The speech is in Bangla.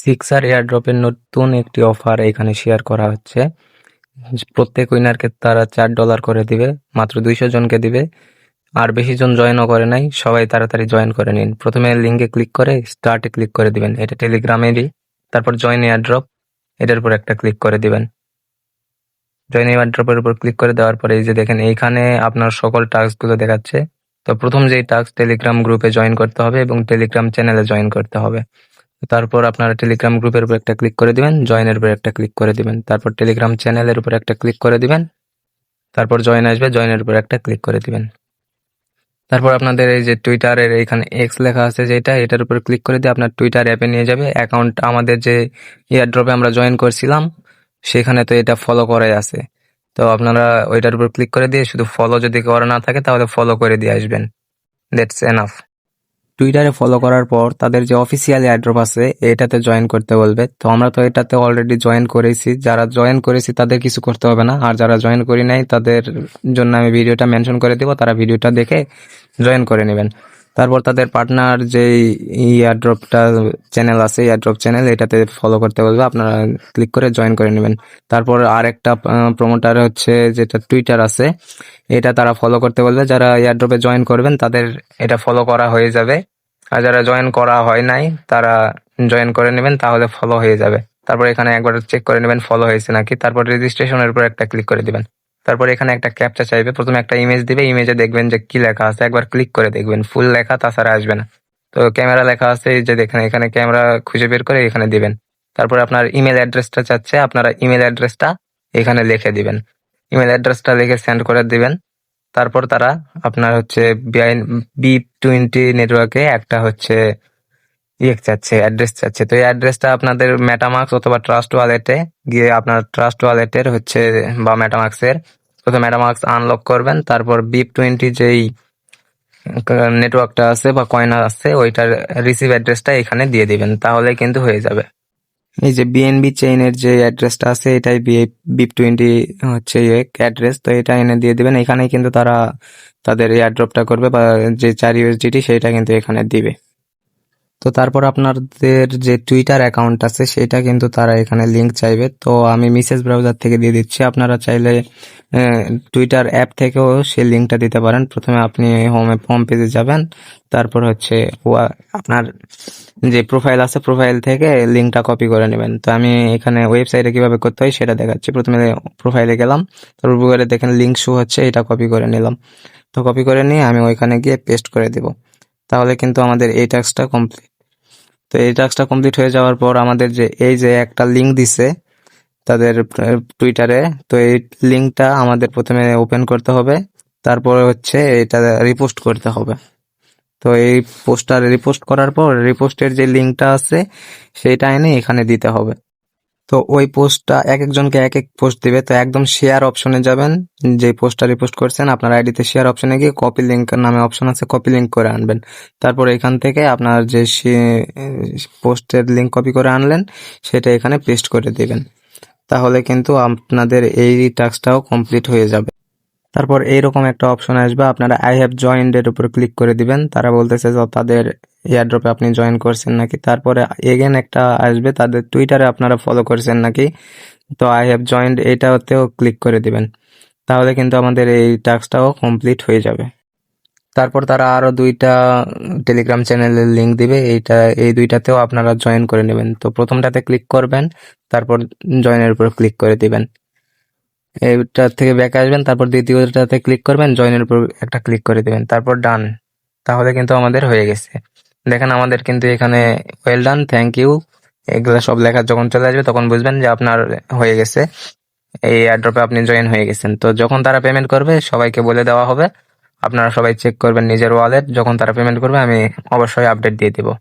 সিক্সার এয়ারড্রপের নতুন একটি অফার এখানে শেয়ার করা হচ্ছে। প্রত্যেক উইনারকে তারা চার ডলার করে দিবে, মাত্র দুইশো জনকে দিবে। আর বেশি জন জয়েনও করে নাই, সবাই তাড়াতাড়ি জয়েন করে নিন। প্রথমে লিঙ্কে ক্লিক করে স্টার্টে ক্লিক করে দিবেন। এটা টেলিগ্রামেরই তারপর জয়েন এয়ারড্রপ এটার উপর একটা ক্লিক করে দিবেন। জয়েন এয়ারড্রপের উপর ক্লিক করে দেওয়ার পরে এই যে দেখেন, এইখানে আপনার সকল টাস্কগুলো দেখাচ্ছে। তো প্রথম যেই টাস্ক টেলিগ্রাম গ্রুপে জয়েন করতে হবে এবং টেলিগ্রাম চ্যানেলে জয়েন করতে হবে। তারপর আপনারা টেলিগ্রাম গ্রুপের উপর একটা ক্লিক করে দিবেন জয়েনের উপর একটা ক্লিক করে দিবেন, তারপর টেলিগ্রাম চ্যানেলের উপর একটা ক্লিক করে দিবেন, তারপর জয়েন আসবে জয়েনের উপর একটা ক্লিক করে দিবেন। তারপর আপনাদের এই যে টুইটারের এখানে এক্স লেখা আছে যেটা, এটার উপর ক্লিক করে দিয়ে আপনার টুইটার অ্যাপে নিয়ে যাবে। অ্যাকাউন্ট আমাদের যে এয়ারড্রপে আমরা জয়েন করছিলাম, সেখানে তো এটা ফলো করাই আছে। তো আপনারা ওইটার উপর ক্লিক করে দিয়ে শুধু ফলো যদি করা না থাকে, তাহলে ফলো করে দিয়ে আসবেন। দ্যাটস এনাফ টুইটারে ফলো করার পর তাদের যে অফিসিয়াল অ্যাড্রপ আছে, এটাতে জয়েন করতে বলবে। তো আমরা তো এটাতে অলরেডি জয়েন করেছি। যারা জয়েন করেছি তাদের কিছু করতে হবে না। আর যারা জয়েন করি নাই, তাদের জন্য আমি ভিডিওটা মেনশন করে দেবো। তারা ভিডিওটা দেখে জয়েন করে নেবেন। তারপর তাদের পার্টনার যে এয়ারড্রপটা চ্যানেল আছে এয়ারড্রপ চ্যানেল এটাতে ফলো করতে বলবে। আপনারা ক্লিক করে জয়েন করে নেবেন। তারপর আরেকটা প্রমোটার হচ্ছে যেটা টুইটার আছে, এটা তারা ফলো করতে বলবে। যারা এয়ারড্রপে জয়েন করবেন, তাদের এটা ফলো করা হয়ে যাবে। আর যারা জয়েন করা হয় নাই, তারা জয়েন করে নেবেন, তাহলে ফলো হয়ে যাবে। তারপর এখানে একবার চেক করে নেবেন ফলো হয়েছে নাকি। তারপর রেজিস্ট্রেশনের উপর একটা ক্লিক করে দিবেন। তারপর এখানে একটা ক্যাপচা চাইবে। প্রথমে একটা ইমেজ দিবে ইমেজে দেখবেন যে কি লেখা আছে। একবার ক্লিক করে দেখবেন। ফুল লেখা তাছাড়া আসবে না। তো ক্যামেরা লেখা আছে যে দেখেন, এখানে ক্যামেরা খুঁজে বের করে এখানে দিবেন। তারপর আপনার ইমেল অ্যাড্রেসটা চাচ্ছে, আপনারা ইমেল অ্যাড্রেসটা এখানে লিখে দিবেন। ইমেল অ্যাড্রেসটা লিখে সেন্ড করে দিবেন। তারপর তারা আপনার হচ্ছে বি টোয়েন্টি নেটওয়ার্কে একটা হচ্ছে ইয়ে চাচ্ছে অ্যাড্রেস চাচ্ছে। তো এই অ্যাড্রেসটা আপনাদের মেটামার্কস অথবা ট্রাস্ট ওয়ালেটে গিয়ে আপনার ট্রাস্ট ওয়ালেটের হচ্ছে, বা মেটামার্কসের প্রথমে মেটামার্কস আনলক করবেন, তারপর বিপ টোয়েন্টি যেই নেটওয়ার্কটা আছে বা কয়েন আছে, ওইটার রিসিভ অ্যাড্রেসটা এখানে দিয়ে দিবেন, তাহলে কিন্তু হয়ে যাবে। এই যে বিএনবি চেইনের যে অ্যাড্রেসটা আছে, এটাই বিপ টোয়েন্টি হচ্ছে অ্যাড্রেস তো এটা এনে দিয়ে দিবেন। এখানে কিন্তু তারা তাদের এয়ারড্রপটা করবে, বা যে চার ইউএসডিটি সেটা কিন্তু এখানে দিবে। তো তারপর আপনাদের যে টুইটার অ্যাকাউন্ট আছে, সেটা কিন্তু তারা এখানে লিঙ্ক চাইবে। তো আমি মিসেস ব্রাউজার থেকে দিয়ে দিচ্ছি। আপনারা চাইলে টুইটার অ্যাপ থেকেও সেই লিঙ্কটা দিতে পারেন। প্রথমে আপনি হোমে হোম পেজে যাবেন। তারপর হচ্ছে আপনার যে প্রোফাইল আছে প্রোফাইল থেকে লিঙ্কটা কপি করে নেবেন। তো আমি এখানে ওয়েবসাইটে কীভাবে করতে হয়, সেটা দেখাচ্ছি। প্রথমে প্রোফাইলে গেলাম। তারপর গুগলে দেখেন লিঙ্ক শো হচ্ছে, এটা কপি করে নিলাম। তো কপি করে নিয়ে আমি ওইখানে গিয়ে পেস্ট করে দিব। তাহলে কিন্তু আমাদের এই টাস্কটা কমপ্লিট তো এই টাস্কটা কমপ্লিট হয়ে যাওয়ার পর আমাদের যে, এই যে একটা লিঙ্ক দিছে তাদের টুইটারে তো এই লিঙ্কটা আমাদের প্রথমে ওপেন করতে হবে। তারপরে হচ্ছে এটা রিপোস্ট করতে হবে। তো এই পোস্টার রিপোস্ট করার পর রিপোস্টের যে লিঙ্কটা আছে, সেইটা এনে এখানে দিতে হবে। তো ওই পোস্টটা এক একজনকে এক এক পোস্ট দিবে। তো একদম শেয়ার অপশনে যাবেন। যে পোস্টটা রিপোস্ট করছেন, আপনার আইডিতে শেয়ার অপশনে গিয়ে কপি লিঙ্ক নামে অপশন আছে কপি লিঙ্ক করে আনবেন। তারপর এখান থেকে আপনার যে পোস্টের লিঙ্ক কপি করে আনলেন, সেটা এখানে পেস্ট করে দিবেন। তাহলে কিন্তু আপনাদের এই টাস্কটাও কমপ্লিট হয়ে যাবে। তারপর এইরকম একটা অপশন আসবে। আপনারা আই হ্যাভ জয়েন্ড এর উপর ক্লিক করে দিবেন। তারা বলতেছে যে তাদের এয়ারড্রপে আপনি জয়েন করছেন নাকি? তারপরে এগেন একটা আসবে, তাদের টুইটারে আপনারা ফলো করছেন নাকি? তো আই হ্যাভ জয়েন্ড এইটাতেও ক্লিক করে দিবেন। তাহলে কিন্তু আমাদের এই টাস্কটাও কমপ্লিট হয়ে যাবে। তারপর তারা আরও দুইটা টেলিগ্রাম চ্যানেলের লিঙ্ক দিবে, এইটা, এই দুইটাতেও আপনারা জয়েন করে নেবেন। তো প্রথমটাতে ক্লিক করবেন, তারপর জয়েনের উপর ক্লিক করে দিবেন। এইটা থেকে ব্যাক আসবেন, তারপর দ্বিতীয়টাতে ক্লিক করবেন জয়েনের উপর একটা ক্লিক করে দেবেন। তারপর ডান তাহলে কিন্তু আমাদের হয়ে গেছে। দেখেন আমাদের কিন্তু এখানে ওয়েল ডান থ্যাংক ইউ এগুলো সব লেখা যখন চলে আসবে তখন বুঝবেন যে আপনার হয়ে গেছে। এই অ্যাড্রপে আপনি জয়েন হয়ে গেছেন। তো যখন তারা পেমেন্ট করবে, সবাইকে বলে দেওয়া হবে। আপনারা সবাই চেক করবেন নিজের ওয়ালেট যখন তারা পেমেন্ট করবে, আমি অবশ্যই আপডেট দিয়ে দেবো।